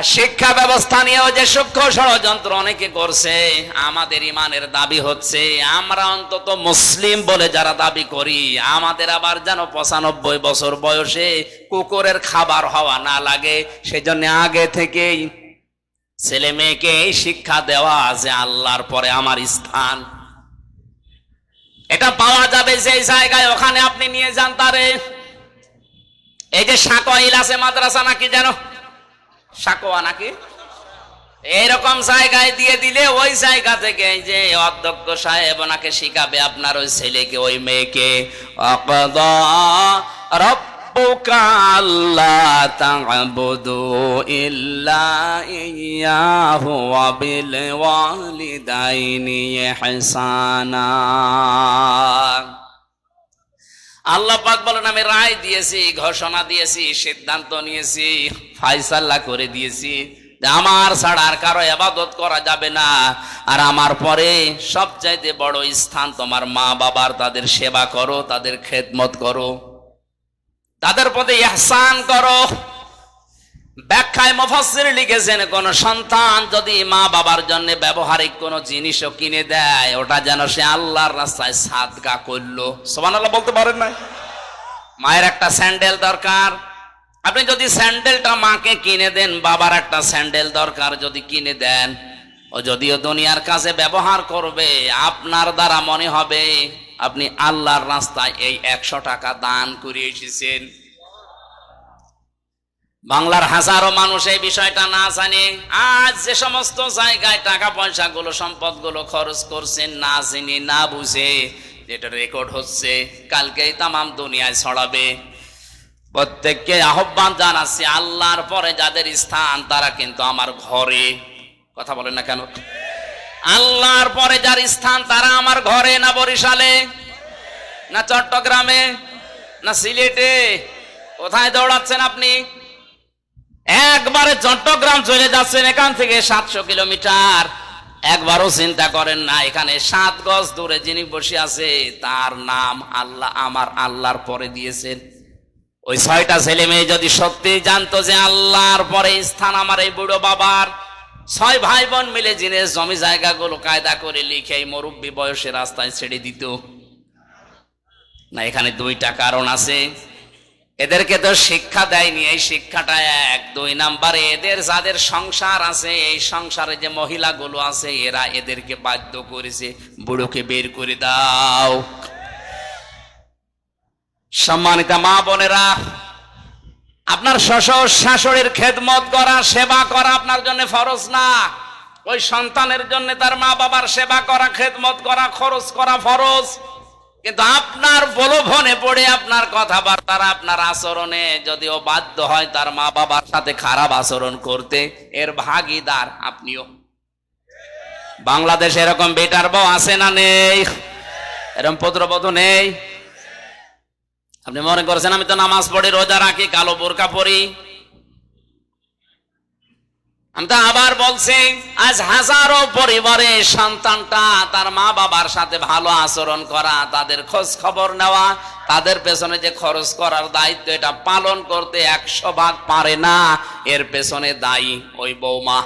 আর শিক্ষা ব্যবস্থা নিয়েও যে সূক্ষ্ম ষড়যন্ত্র অনেকে করছে, আমাদের ইমানের দাবি হচ্ছে, আমরা অন্তত মুসলিম বলে যারা দাবি করি, আমাদের আবার যেন পঁচানব্বই বছর বয়সে কুকুরের খাবার হওয়া না লাগে, সেজন্য আগে থেকেই ছেলে মেয়েকে এই শিক্ষা দেওয়া যে আল্লাহর পরে আমার স্থান। এটা পাওয়া যাবে যে জায়গায়, ওখানে আপনি নিয়ে যান তারে। এই যে সাকোয়াইল আছে মাদ্রাসা নাকি যেন সাকোয়া নাকি এইরকম জায়গায় দিয়ে দিলে ওই জায়গা থেকে যে অধ্যক্ষ সাহেব ওনাকে শিখাবে আপনার ওই ছেলেকে, ওই মেয়েকে। অকদা রব্বুকা আল্লাহ পাক বলেন, আমি রায় দিয়েছি, ঘোষণা দিয়েছি, সিদ্ধান্ত নিয়েছি, ফাইসাল্লা করে দিয়েছি। আমার ছাড়া আর কারও এবাদত করা যাবে না। আর আমার পরে সবচাইতে বড় স্থান তোমার মা বাবার, তাদের সেবা করো, তাদের খেদমত করো। তাদের পথে ইহসান করো। ব্যাখ্যায় মুফাসসির লিখেছেন, কোন সন্তান যদি মা বাবার জন্য ব্যবহারিক কোন জিনিসও কিনে দেয়, ওটা যেন সে আল্লাহর রাস্তায় সাদকা করল। সুবহানাল্লাহ, বলতে পারেন না মায়ের একটা স্যান্ডেল দরকার। আপনি যদি স্যান্ডেলটা মাকে কিনে দেন, বাবার একটা স্যান্ডেল দরকার যদি কিনে দেন। ও যদিও দুনিয়ার কাছে ব্যবহার করবে, আপনার দ্বারা মনে হবে, আপনি আল্লাহর রাস্তায় এই একশো টাকা দান করে এসেছেন। বাংলার হাজারো মানুষ এই বিষয়টা না জানে। আজ যে সমস্ত জায়গায় টাকা পয়সা গুলো সম্পদগুলো খরচ করছেন না জেনে, না বুঝে, যেটা রেকর্ড হচ্ছে, কালকেই তামাম দুনিয়ায় ছড়াবে। প্রত্যেককে আহ্বান জানাচ্ছি, আল্লাহর পরে যাদের স্থান, তারা কিন্তু আমার ঘরে। কথা বলেন না কেন? আল্লাহর পরে যার স্থান, তারা আমার ঘরে না বরিশালে, না চট্টগ্রামে, না সিলেটে। কোথায় দৌড়াচ্ছেন আপনি? একবারে চট্টগ্রাম চলে যাচ্ছেন এখান থেকে সাতশো কিলোমিটার। একবারও চিন্তা করেন না, এখানে সাত গজ দূরে যিনি বসে আছে, তার নাম আল্লাহ, আমার আল্লাহর পরে দিয়েছেন। ওই ছয়টা ছেলে মেয়ে যদি সত্যি জানতো যে আল্লাহর পরে স্থান আমার এই বুড়ো বাবার, ছয় ভাই বোন মিলে জিনিস জমি জায়গাগুলো কায়দা করে লিখে এই মুরব্বী বয়সে রাস্তায় ছেড়ে দিত। না, এখানে দুইটা কারণ আছে। এদেরকে তো শিক্ষা দেয়নি, এই শিক্ষাটা এক। দুই নাম্বারে, এদের যাদের সংসার আছে, এই সংসারে যে মহিলাগুলো আছে, এরা এদেরকে বাধ্য করেছে, বুড়োকে বের করে দাও। সম্মানিতা মা বোনেরা, আপনার শ্বশুর শাশুড়ির খেদমত করা, সেবা করা আপনার জন্য ফরজ না। ওই সন্তানের জন্য তার মা বাবার সেবা করা, খেদমত করা, খরচ করা ফরজ। কিন্তু আপনার প্রলোভনে পড়ে আপনার কথাবার্তার আপনার আচরণে যদিও বাধ্য হয় তার মা বাবার সাথে খারাপ আচরণ করতে, এর ভাগিদার আপনিও। বাংলাদেশে এরকম বেটার বউ আছে না নেই? এরকম পুত্রবধূ নেই? আপনি মনে করছেন, আমি তো নামাজ পড়ি, রোজা রাখি, কালো বোরকা পরি। আমি তো আবার বলছি, আজ হাজারো পরিবারে সন্তানটা তার মা বাবার সাথে ভালো আচরণ করা, তাদের খোঁজ খবর নেওয়া, তাদের পেছনে যে খরচ করার দায়িত্ব এটা পালন করতে একশো ভাগ পারে না, এর পেছনে দায়ী ওই বৌমা।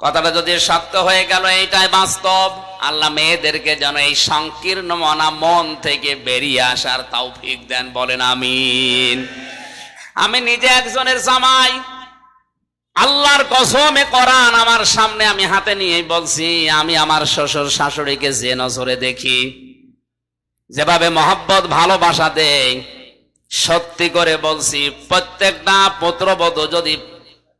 কথাটা যদি শক্ত হয়ে গেল, এইটাই বাস্তব। আল্লাহ মেয়েদেরকে যেন এই সংকীর্ণ মনা মন থেকে বেরিয়ে আসার তৌফিক দেন, বলেন আমিন। আমি নিজে একজনের জামাই। আল্লাহর কসমে করান আমার সামনে আমি হাতে নিয়ে বলছি, আমি আমার শ্বশুর শাশুড়িকে যে নজরে দেখি, যেভাবে মহব্বত, ভালোবাসা দেয়, সত্যি করে বলছি, প্রত্যেকটা পুত্রবধূ যদি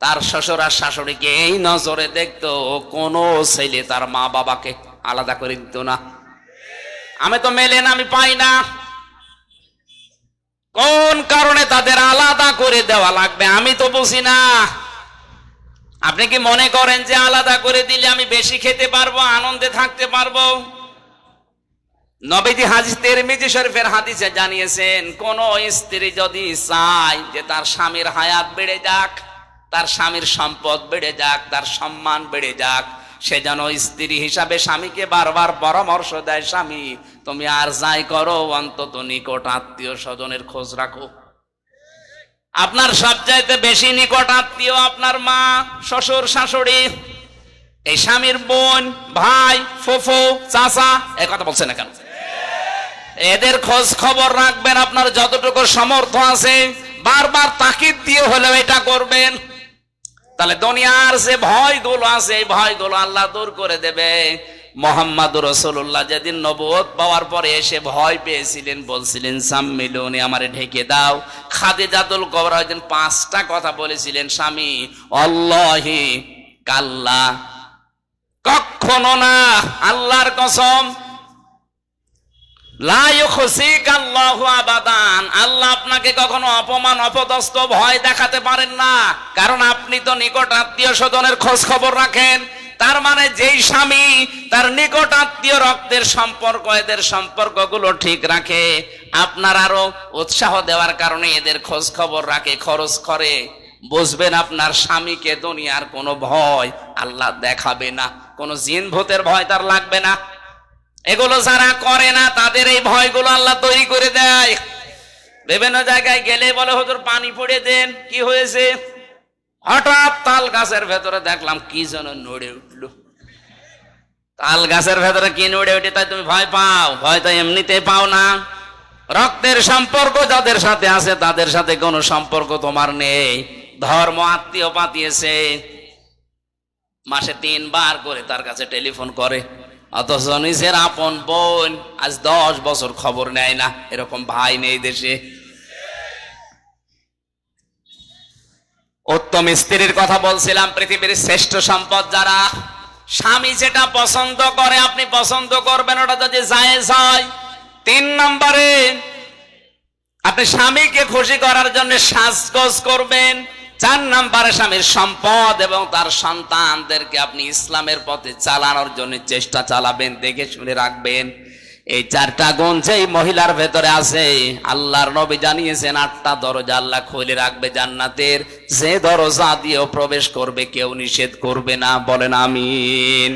তার শ্বশুর আর শাশুড়িকে এই নজরে দেখতো, কোনো ছেলে তার মা বাবাকে আলাদা করে দিত না। আমি তো মেলেন আমি পাই না। কোন কারণে তাদের আলাদা করে দেওয়া লাগবে? আমি তো বুঝি না। আপনি কি মনে করেন যে আলাদা করে দিলে আমি বেশি খেতে পারব, আনন্দে থাকতে পারব? নবীজি হাদিস তিরমিজি শরীফের হাদিসে জানিয়েছেন, কোন স্ত্রী যদি চায় যে তার স্বামীর হায়াত বেড়ে যাক, তার স্বামীর সম্পদ বেড়ে যাক, তার সম্মান বেড়ে যাক সে যেন স্ত্রী হিসাবে স্বামীকে বারবার পরামর্শ দেয়, স্বামী, তুমি আর যাই করো, অন্তত নিকট আত্মীয় স্বজনের খোঁজ রাখো। আপনার সবচাইতে বেশি নিকট আত্মীয় আপনার মা, শ্বশুর, শাশুড়ি, এই স্বামীর বোন, ভাই, ফুফু, চাচা এই কথা বলছে না কেন? এদের খোঁজ খবর রাখবেন, আপনার যতটুকু সমর্থ আছে, বারবার তাকিদ দিয়ে হলেও এটা করবেন। তাহলে দুনিয়ার যে ভয়গুলো আছে, এই ভয়গুলো আল্লাহ দূর করে দেবে। মোহাম্মদ রসুল্লাহ যেদিন নবুয়ত পাওয়ার পরে এসে ভয় পেয়েছিলেন, বলছিলেন, সাম্মিলুনি, আমারে ঢেকে দাও। খাদে জাতুল কবরা ওই পাঁচটা কথা বলেছিলেন, স্বামী, অল্লাহি কাল্লা। কখনো না, আল্লাহর কসম আল্লাহ আপনাকে কখনো অপমান, অপদস্থ, ভয় দেখাতে পারেন না। কারণ আপনি তো নিকট আত্মীয় স্বজনের খোঁজ খবর রাখেন। তার মানে যেই স্বামী তার নিকট আত্মীয় রক্তের সম্পর্ক, এদের সম্পর্কগুলো ঠিক রাখে। আপনার আরও উৎসাহ দেওয়ার কারণে এদের খোঁজ খবর রাখে, খরচ করে। বুঝবেন আপনার স্বামীকে দুনিয়ার কোনো ভয় আল্লাহ দেখাবে না। কোনো জিন ভূতের ভয় তার লাগবে না। এগুলো যারা করে না, তাদের এই ভয়গুলো আল্লাহ তৈরি করে দেয়। বিভিন্ন জায়গায় গেলে বলে, হুজুর, পানি পড়ে দেন, কি হয়েছে? হঠাৎ তাল গাছের ভেতরে দেখলাম, কি যেন নড়ে উঠল। তাল গাছের ভেতরে কি নড়ে উঠে, তাই তুমি ভয় পাও। ভয় তো এমনিতে পাও না। রক্তের সম্পর্ক যাদের সাথে আছে, তাদের সাথে কোনো সম্পর্ক তোমার নেই। ধর্ম আত্মীয় পাতিয়েছে। মাসে তিনবার করে তার কাছে টেলিফোন করে। অথচ নিজের আপন বোন, আজ দশ বছর খবর নেয় না, এরকম ভাই নেই দেশে। উত্তম স্ত্রীর কথা বলছিলাম, পৃথিবীর শ্রেষ্ঠ সম্পদ যারা, স্বামী যেটা পছন্দ করে, আপনি পছন্দ করবেন, ওটা যদি জায়েজ হয়, তিন নম্বরে, আপনি স্বামীকে খুশি করার জন্য সাজগোজ করবেন চার নাম্বার স্বামীর সম্পদ এবং তার সন্তানদেরকে আপনি ইসলামের পথে চালানোর জন্য চেষ্টা চালাবেন, দেখে শুনে রাখবেন। এই চারটা গুণ যেই মহিলার ভেতরে আছে, আল্লাহর নবী জানিয়েছেন, আটটা দরজা আল্লাহ খুলে রাখবে জান্নাতের। যে দরজা দিয়েও প্রবেশ করবে, কেউ নিষেধ করবে না, বলেন আমিন।